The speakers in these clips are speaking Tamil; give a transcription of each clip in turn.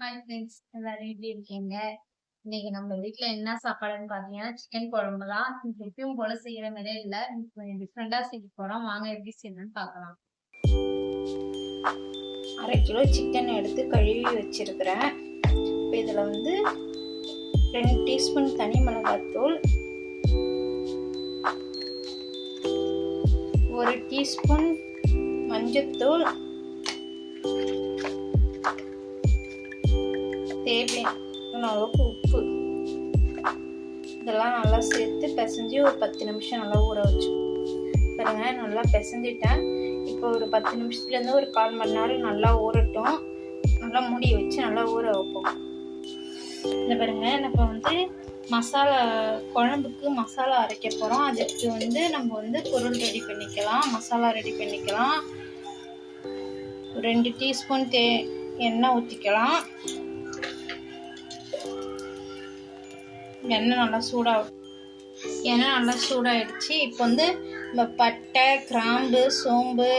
ஹாய் ஃப்ரெண்ட்ஸ் எல்லாரும் எப்படி இருக்கீங்க? இன்னைக்கு நம்ம வீட்டில் என்ன சாப்பாடுன்னு பார்த்தீங்கன்னா சிக்கன் குழம்பு தான். எப்பயும் போல செய்யற மாதிரியே இல்லை. கொஞ்சம் டிஃப்ரெண்டா செய்ய போகிறோம் வாங்க எப்படி செய்யணும்னு பார்க்கலாம் அரை கிலோ சிக்கன் எடுத்து கழுவி வச்சிருக்கிறேன். இப்போ இதில் வந்து ரெண்டு டீஸ்பூன் தனி மிளகாத்தூள் ஒரு டீஸ்பூன் மஞ்சத்தூள் தேவையான அளவுக்கு உப்பு. இதெல்லாம் நல்லா சேர்த்து பிசைஞ்சு ஒரு பத்து நிமிஷம் நல்லா ஊற வச்சு. பாருங்க நல்லா பிசைஞ்சிட்டேன். இப்போ ஒரு பத்து நிமிஷத்துலேருந்து ஒரு கால் மணி நேரம் நல்லா ஊறட்டும். நல்லா மூடி வச்சு நல்லா ஊற வைப்போம். இந்த பாருங்க நம்ம வந்து மசாலா குழம்புக்கு மசாலா அரைக்க போகிறோம் அதுக்கு வந்து நம்ம வந்து பொருள் ரெடி பண்ணிக்கலாம். மசாலா ரெடி பண்ணிக்கலாம். ஒரு ரெண்டு டீஸ்பூன் தே எண்ணெய் ஊற்றிக்கலாம் எண்ணெய் நல்லா சூடாக எண்ணெய் நல்லா சூடாகிடுச்சு இப்போ வந்து நம்ம பட்டை கிராம்பு சோம்பு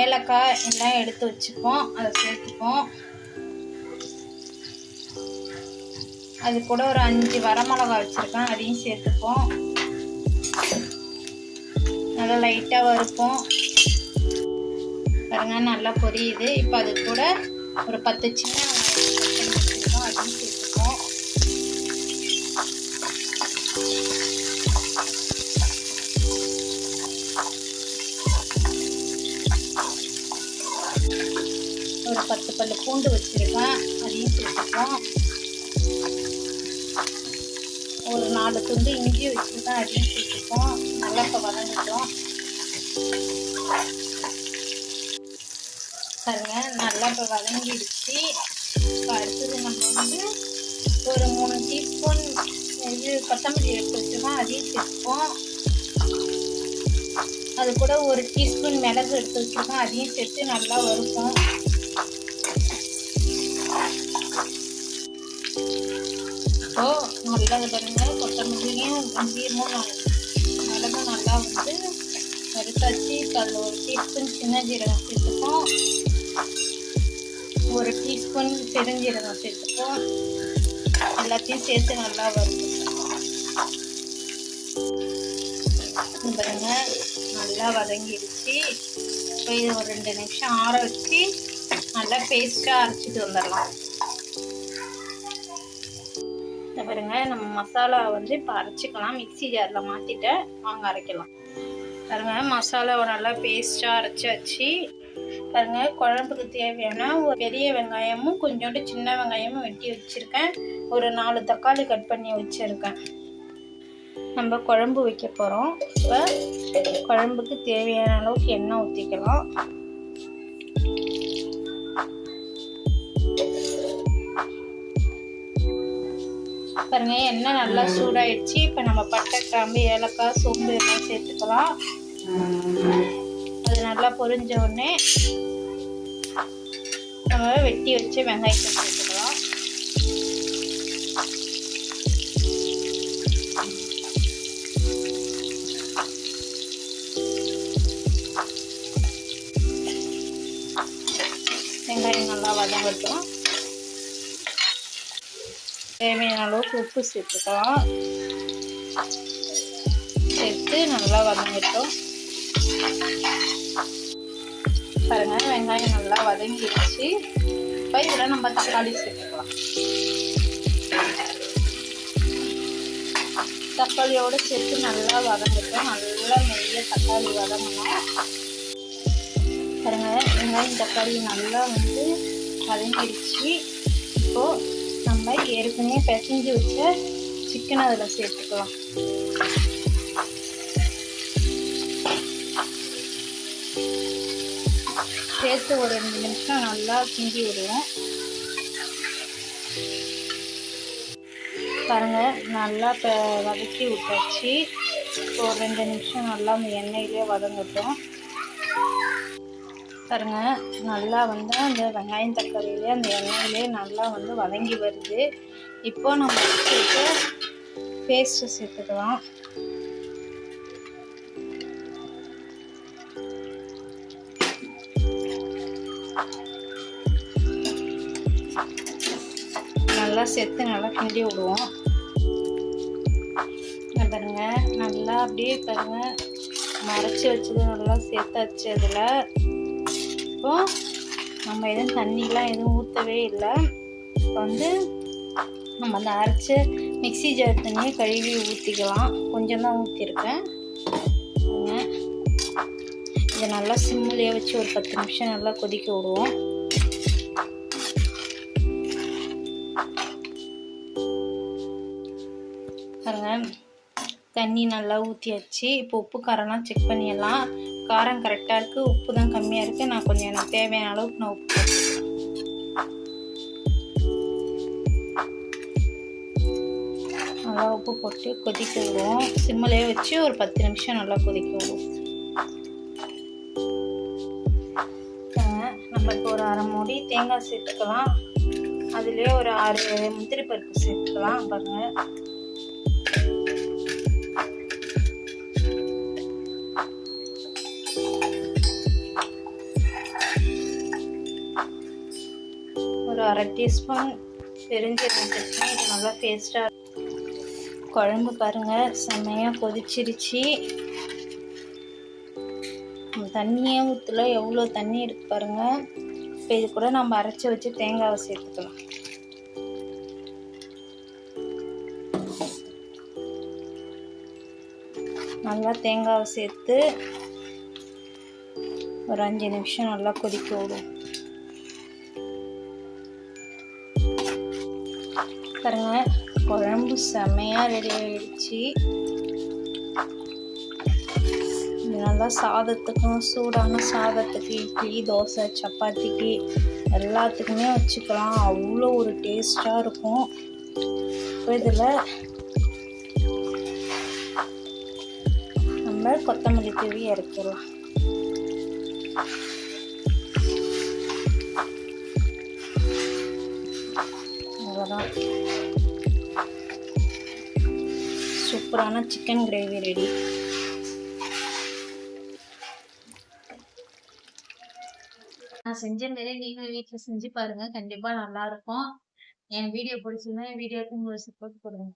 ஏலக்காய் எல்லாம் எடுத்து வச்சுப்போம். அதை சேர்த்துப்போம். அது கூட ஒரு அஞ்சு வரமிளகா வச்சுருக்கேன். அதையும் சேர்த்துப்போம். நல்லா லைட்டாக வறுப்போம். பாருங்க நல்லா பொரியுது. இப்போ அது கூட ஒரு பத்து சின்ன வச்சுருக்கோம். அதையும் ஒரு பத்து பல்லு பூண்டு வச்சுருக்கேன். அதையும் சேர்த்துப்போம். ஒரு நாலு துண்டு இஞ்சி வச்சுருக்கேன். அதையும் சேர்த்துப்போம். நல்லா இப்போ வதங்கிட்டோம். பாருங்க நல்லா இப்போ வதங்கிடுச்சு. இப்போ அடுத்தது நம்ம வந்து ஒரு மூணு டீஸ்பூன் இது கொத்தமல்லி எடுத்து வச்சுருக்கோம். அதையும் சேர்த்துப்போம். அது கூட ஒரு டீஸ்பூன் மிளகு எடுத்து வச்சுருக்கோம். அதையும் சேர்த்து நல்லா வறுப்போம். இப்போ நல்லா இது கொத்தமல்லியும் வெந்தயமும் மிளகும் நல்லா வந்து வறுத்தாச்சு. இப்போ அதில் ஒரு டீஸ்பூன் சின்ன ஜீரகம் சேர்த்துப்போம். ஒரு டீஸ்பூன் பெருஞ்சீரகம் சேர்த்துப்போம். எல்லாத்தையும் சேர்த்து நல்லா வறுத்துப்போம் பாருங்க நல்லா வதங்கிடுச்சு. இப்போ இது ஒரு ரெண்டு நிமிஷம் ஆற வச்சு நல்லா பேஸ்ட்டாக அரைச்சிட்டு வந்துடலாம். பாருங்கள் பாருங்க நம்ம மசாலா வந்து இப்போ அரைச்சிக்கலாம். மிக்சி ஜாரில் மாற்றிட்டேன் வாங்க அரைக்கலாம். பாருங்க மசாலாவை நல்லா பேஸ்ட்டாக அரைச்சாச்சு பாருங்க குழம்புக்கு தேவையான ஒரு பெரிய வெங்காயமும் கொஞ்சோண்டு சின்ன வெங்காயமும் வெட்டி வச்சுருக்கேன். ஒரு நாலு தக்காளி கட் பண்ணி வச்சுருக்கேன். நம்ம குழம்பு வைக்க போகிறோம் இப்போ குழம்புக்கு தேவையான அளவுக்கு எண்ணெய் ஊற்றிக்கலாம் பாருங்க எண்ணெய் நல்லா சூடாயிடுச்சு. இப்போ நம்ம பட்டை கிராம்பு ஏலக்காய் சோம்பு எல்லாம் சேர்த்துக்கலாம். அது நல்லா பொரிஞ்ச உடனே நம்ம வெட்டி வச்சு வெங்காயத்தை தேவையான அளவுக்கு உப்பு சேர்த்துக்கலாம். சேர்த்து நல்லா வதங்கிட்டோம். பாருங்க வெங்காயம் நல்லா வதங்கிடுச்சு. இப்போ இதில் நம்ம தக்காளி சேர்த்துக்கலாம். தக்காளியோடு சேர்த்து நல்லா வதங்கட்டும். நல்லா மெல்ல தக்காளி வதங்கணும். பாருங்க வெங்காயம் தக்காளி நல்லா வந்து வதங்கிடுச்சு. ஏற்கனவே பிசைஞ்சு வச்ச சிக்கன் அதில் சேர்த்துக்கலாம். சேர்த்து ஒரு ரெண்டு நிமிஷம் நல்லா கிண்டி விடுவோம். பாருங்க நல்லா இப்போ வதக்கி விட்டாச்சு. இப்போ ஒரு ரெண்டு நிமிஷம் நல்லா அந்த எண்ணெயிலே வதங்கட்டும். பாருங்க நல்லா வந்து அந்த வெங்காயம் தக்காளியிலே அந்த எண்ணெயிலே நல்லா வந்து வதங்கி வருது. இப்போ நம்ம சேர்த்து பேஸ்ட்டு சேர்த்துக்கலாம். நல்லா சேர்த்து நல்லா கிண்டி விடுவோம். பாருங்க நல்லா அப்படியே பாருங்க மறைச்சி வச்சது நல்லா சேர்த்தாச்சு அதில். இப்போ நம்ம எதுவும் தண்ணிலாம் எதுவும் ஊற்றவே இல்லை. இப்போ வந்து நம்ம அந்த அரைச்சி மிக்ஸி ஜார் தண்ணியை கழுவி ஊற்றிக்கலாம் கொஞ்சம் தான் ஊற்றிருக்கேன் இதை நல்லா சிம்மிலே வச்சு ஒரு பத்து நிமிஷம் நல்லா கொதிக்க விடுவோம். பாருங்க தண்ணி நல்லா ஊற்றியாச்சு இப்போ உப்பு காரம்லாம் செக் பண்ணிடலாம். காரம் கரெக்டாக இருக்குது உப்பு தான் கம்மியாக இருக்குது நான் கொஞ்சம் எனக்கு தேவையான அளவுக்கு நான் உப்பு நல்லா உப்பு போட்டு கொதிக்க விடுவோம். சிம்மிலே வச்சு ஒரு பத்து நிமிஷம் நல்லா கொதிக்க விடுவோம். நம்ம இப்போ ஒரு அரை மூடி தேங்காய் சேர்த்துக்கலாம். அதுலேயே ஒரு ஆறு முந்திரி பருப்பு சேர்த்துக்கலாம் பாருங்கள் அரை டீஸ்பூன் பெருஞ்சீரகம் சட்னி இது நல்லா டேஸ்ட்டாக குழம்பு பாருங்க செம்மையாக கொதிச்சிருச்சு. தண்ணியே ஊற்றல எவ்வளோ தண்ணி இருக்கு பாருங்க. இப்போ இது கூட நம்ம அரைச்சி வச்சு தேங்காவை சேர்த்துக்கலாம். நல்லா தேங்காவை சேர்த்து ஒரு அஞ்சு நிமிஷம் நல்லா கொதிக்க விடும். பாருங்க குழம்பு செமையாக ரெடி ஆயிடுச்சு. நல்லா சாதத்துக்கும் சூடான சாதத்துக்கு இட்லி தோசை சப்பாத்திக்கு எல்லாத்துக்குமே வச்சுக்கலாம். அவ்வளோ ஒரு டேஸ்டாக இருக்கும். இப்போ இதில் நம்ம கொத்தமல்லி தூவி இறக்கிடலாம். அவ்வளோதான் சூப்பரான சிக்கன் கிரேவி ரெடி நான் செஞ்ச மாரி நீங்களும் வீட்டில் செஞ்சு பாருங்கள் கண்டிப்பாக நல்லா இருக்கும். என் வீடியோ பிடிச்சிருந்தா என் வீடியோக்கு உங்களுக்கு சப்போர்ட் கொடுங்க.